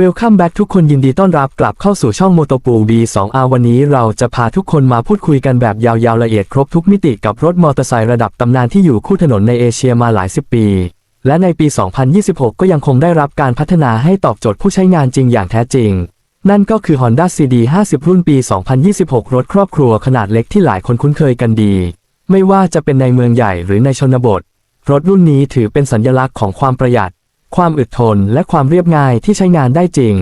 Welcome back ทุกคนยินดีต้อนรับกลับเข้าสู่ช่อง m o t o p o o B2R วันนี้เราจะพาทุกคนมาพูดคุยกันแบบยาวๆละเอียดครบทุกมิติกับรถมอเตอร์ไซค์ระดับตำนานที่อยู่คู่ถนนในเอเชียมาหลายสิบปี และในปี 2026 ก็ยังคงได้รับการพัฒนาให้ตอบโจทย์ผู้ใช้งานจริงอย่างแท้จริง นั่นก็คือ Honda CD 50 รุ่นปี 2026 รถครอบครัวขนาดเล็กที่หลายคนคุ้นเคยกันดี ไม่ว่าจะเป็นในเมืองใหญ่หรือในชนบท รถรุ่นนี้ถือเป็นสัญลักษณ์ของความประหยัด ความอึดทนและความเรียบง่ายที่ใช้งานได้จริง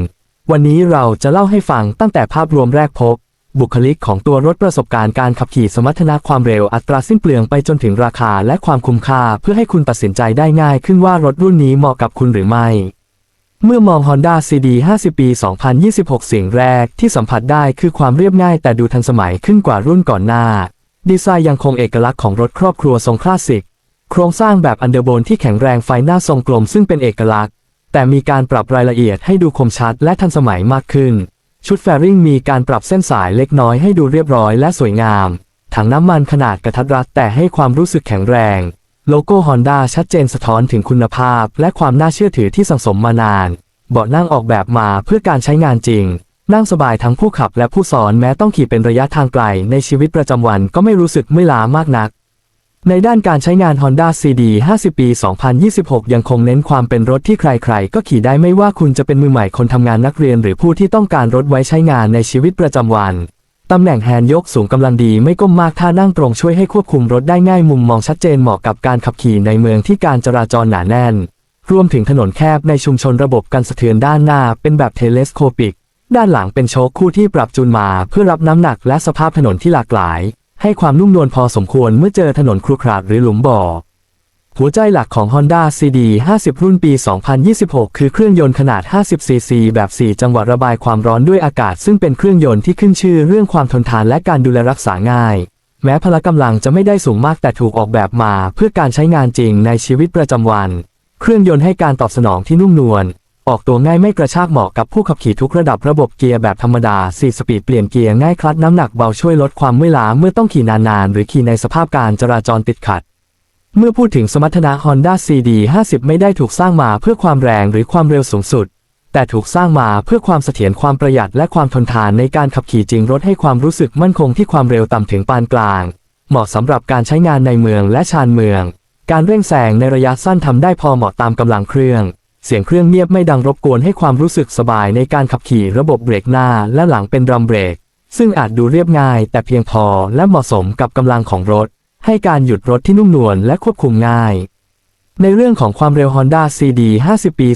วันนี้เราจะเล่าให้ฟังตั้งแต่ภาพรวมแรกพบ บุคลิกของตัวรถประสบการณ์การขับขี่สมรรถนะความเร็วอัตราสิ้นเปลืองไปจนถึงราคาและความคุ้มค่าเพื่อให้คุณตัดสินใจได้ง่ายขึ้นว่ารถรุ่นนี้เหมาะกับคุณหรือไม่เมื่อมอง Honda CD 50 ปี 2026 สิ่งแรกที่สัมผัสได้คือความเรียบง่ายแต่ดูทันสมัยขึ้นกว่ารุ่นก่อนหน้า ดีไซน์ยังคงเอกลักษณ์ของรถครอบครัวทรงคลาสสิก โครงสร้างแบบอันเดอร์โบนที่แข็งแรงไฟหน้าทรงกลมซึ่งเป็นเอกลักษณ์ แต่มีการปรับรายละเอียดให้ดูคมชัดและทันสมัยมากขึ้น ชุดแฟริงมีการปรับเส้นสายเล็กน้อยให้ดูเรียบร้อยและสวยงาม ถังน้ำมันขนาดกระทัดรัดแต่ให้ความรู้สึกแข็งแรง โลโก้ Honda ชัดเจนสะท้อนถึงคุณภาพ และความน่าเชื่อถือที่สังสมมานาน เบาะนั่งออกแบบมาเพื่อการใช้งานจริง นั่งสบายทั้งผู้ขับและผู้สอนแม้ต้องขี่เป็นระยะทางไกล ในชีวิตประจำวันก็ไม่รู้สึกเมื่อยล้ามากนัก ในด้านการใช้งาน Honda CD 50 ปี 2026 ยังคงเน้นความเป็นรถที่ใครๆ ก็ขี่ได้ไม่ว่าคุณจะเป็นมือใหม่คนทำงานนักเรียน หรือผู้ที่ต้องการรถไว้ใช้งานในชีวิตประจำวัน ตำแหน่งแฮนด์ยกสูงกำลังดีไม่ก้มมากท่านั่งตรงช่วยให้ควบคุมรถได้ง่ายมุมมองชัดเจนเหมาะกับการขับขี่ในเมืองที่การจราจรหนาแน่น รวมถึงถนนแคบในชุมชนระบบกันสะเทือนด้านหน้า เป็นแบบเทเลสโคปิก ด้านหลังเป็นโชคคู่ที่ปรับจูนมา เพื่อรับน้ำหนักและสภาพถนนที่หลากหลาย ให้ความนุ่มนวลพอสมควรเมื่อเจอถนนครุขระหรือหลุมบ่อ หัวใจหลักของ Honda CD 50 รุ่นปี 2026 คือเครื่องยนต์ขนาด 50cc แบบ 4 จังหวะระบายความร้อนด้วยอากาศ ซึ่งเป็นเครื่องยนต์ที่ขึ้นชื่อเรื่องความทนทานและการดูแลรักษาง่าย แม้พละกำลังจะไม่ได้สูงมากแต่ถูกออกแบบมา เพื่อการใช้งานจริงในชีวิตประจำวัน เครื่องยนต์ให้การตอบสนองที่นุ่มนวล ออกตัวง่ายไม่กระชากเหมาะกับผู้ขับขี่ทุกระดับระบบเกียร์แบบธรรมดา 4 สปีดเปลี่ยนเกียร์ง่ายคลัดน้ำหนักเบาช่วยลดความเมื่อยล้าเมื่อต้องขี่นานๆ หรือขี่ในสภาพการจราจรติดขัด เมื่อพูดถึงสมรรถนะ Honda CD 50 ไม่ได้ถูกสร้างมาเพื่อความแรงหรือความเร็วสูงสุด แต่ถูกสร้างมาเพื่อความเสถียรความประหยัดและความทนทานในการขับขี่จริงรถให้ความรู้สึกมั่นคงที่ความเร็วต่ำถึงปานกลาง เหมาะสำหรับการใช้งานในเมืองและชานเมือง การเร่งแซงในระยะสั้นทำได้พอเหมาะตามกำลังเครื่อง เสียงเครื่องเงียบไม่ดังรบกวนให้ความรู้สึกสบายในการขับขี่ระบบเบรกหน้าและหลังเป็นดรัมเบรก ซึ่งอาจดูเรียบง่าย แต่เพียงพอและเหมาะสมกับกำลังของรถ ให้การหยุดรถที่นุ่มนวลและควบคุมง่าย ในเรื่องของความเร็ว Honda CD 50 ปี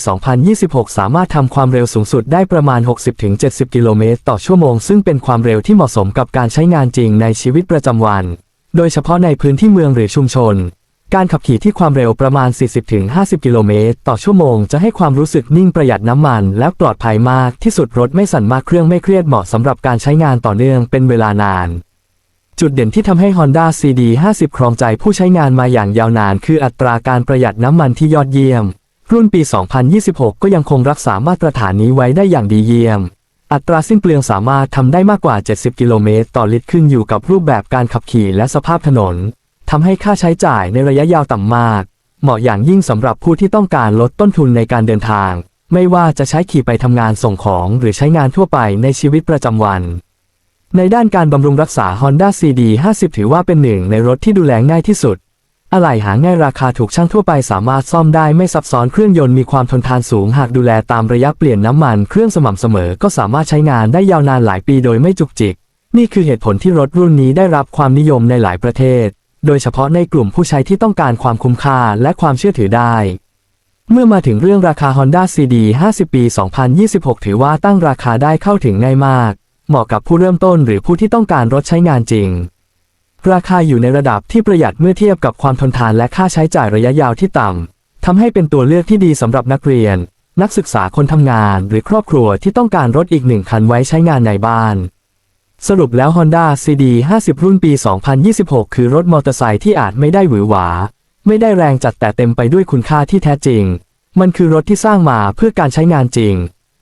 2026 สามารถทำความเร็วสูงสุดได้ประมาณ 60-70 กิโลเมตรต่อชั่วโมง ซึ่งเป็นความเร็วที่เหมาะสมกับการใช้งานจริงในชีวิตประจำวัน โดยเฉพาะในพื้นที่เมืองหรือชุมชน การขับขี่ที่ความเร็วประมาณ 40-50 กิโลเมตรต่อชั่วโมงจะให้ความรู้สึกนิ่งประหยัดน้ำมัน และปลอดภัยมากที่สุดรถไม่สั่นมากเครื่องไม่เครียดเหมาะสำหรับการใช้งานต่อเนื่องเป็นเวลานาน จุดเด่นที่ทำให้ Honda CD 50 ครองใจผู้ใช้งานมาอย่างยาวนาน คืออัตราการประหยัดน้ำมันที่ยอดเยี่ยม รุ่นปี 2026 ก็ยังคงรักษามาตรฐานนี้ไว้ได้อย่างดีเยี่ยม อัตราสิ้นเปลืองสามารถทำได้มากกว่า 70 กิโลเมตรต่อลิตรขึ้นอยู่กับรูปแบบการขับขี่และสภาพถนน ทำให้ค่าใช้จ่ายในระยะยาวต่ำมาก เหมาะอย่างยิ่งสำหรับผู้ที่ต้องการลดต้นทุนในการเดินทาง ไม่ว่าจะใช้ขี่ไปทำงานส่งของหรือใช้งานทั่วไปในชีวิตประจำวัน ในด้านการบำรุงรักษา Honda CD 50 ถือว่าเป็นหนึ่งในรถที่ดูแลง่ายที่สุด อะไหล่หาง่ายราคาถูกช่างทั่วไปสามารถซ่อมได้ไม่ซับซ้อนเครื่องยนต์มีความทนทานสูงหากดูแลตามระยะเปลี่ยนน้ำมันเครื่องสม่ำเสมอก็สามารถใช้งานได้ยาวนานหลายปีโดยไม่จุกจิก นี่คือเหตุผลที่รถรุ่นนี้ได้รับความนิยมในหลายประเทศ โดยเฉพาะในกลุ่มผู้ใช้ที่ต้องการความคุ้มค่าและความเชื่อถือได้ เมื่อมาถึงเรื่องราคา Honda CD 50 ปี 2026 ถือว่าตั้งราคาได้เข้าถึงง่ายมาก เหมาะกับผู้เริ่มต้นหรือผู้ที่ต้องการรถใช้งานจริง ราคาอยู่ในระดับที่ประหยัดเมื่อเทียบกับความทนทานและค่าใช้จ่ายระยะยาวที่ต่ำทำให้เป็นตัวเลือกที่ดีสำหรับนักเรียน นักศึกษาคนทำงาน หรือครอบครัวที่ต้องการรถอีกหนึ่งคันไว้ใช้งานในบ้าน สรุปแล้ว Honda CD 50 รุ่นปี 2026 คือรถมอเตอร์ไซค์ที่อาจไม่ได้หวือหวา ไม่ได้แรงจัดแต่เต็มไปด้วยคุณค่าที่แท้จริง มันคือรถที่สร้างมาเพื่อการใช้งานจริง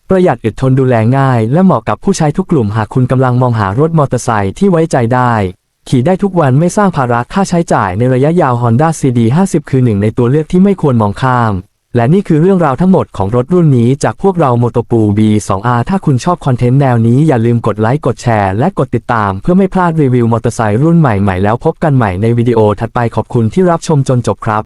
ประหยัดอึดทนดูแลง่าย และเหมาะกับผู้ใช้ทุกกลุ่มหากคุณกำลังมองหารถมอเตอร์ไซค์ที่ไว้ใจได้ ขี่ได้ทุกวันไม่สร้างภาระค่าใช้จ่ายในระยะยาว Honda CD 50 คือหนึ่งในตัวเลือกที่ไม่ควรมองข้าม และนี่คือเรื่องราวทั้งหมดของรถรุ่นนี้จากพวกเราโมโตปู B2R ถ้าคุณชอบคอนเทนต์แนวนี้อย่าลืมกดไลค์กดแชร์และกดติดตาม เพื่อไม่พลาดรีวิวมอเตอร์ไซค์รุ่นใหม่ๆแล้วพบกันใหม่ในวิดีโอถัดไปขอบคุณที่รับชมจนจบครับ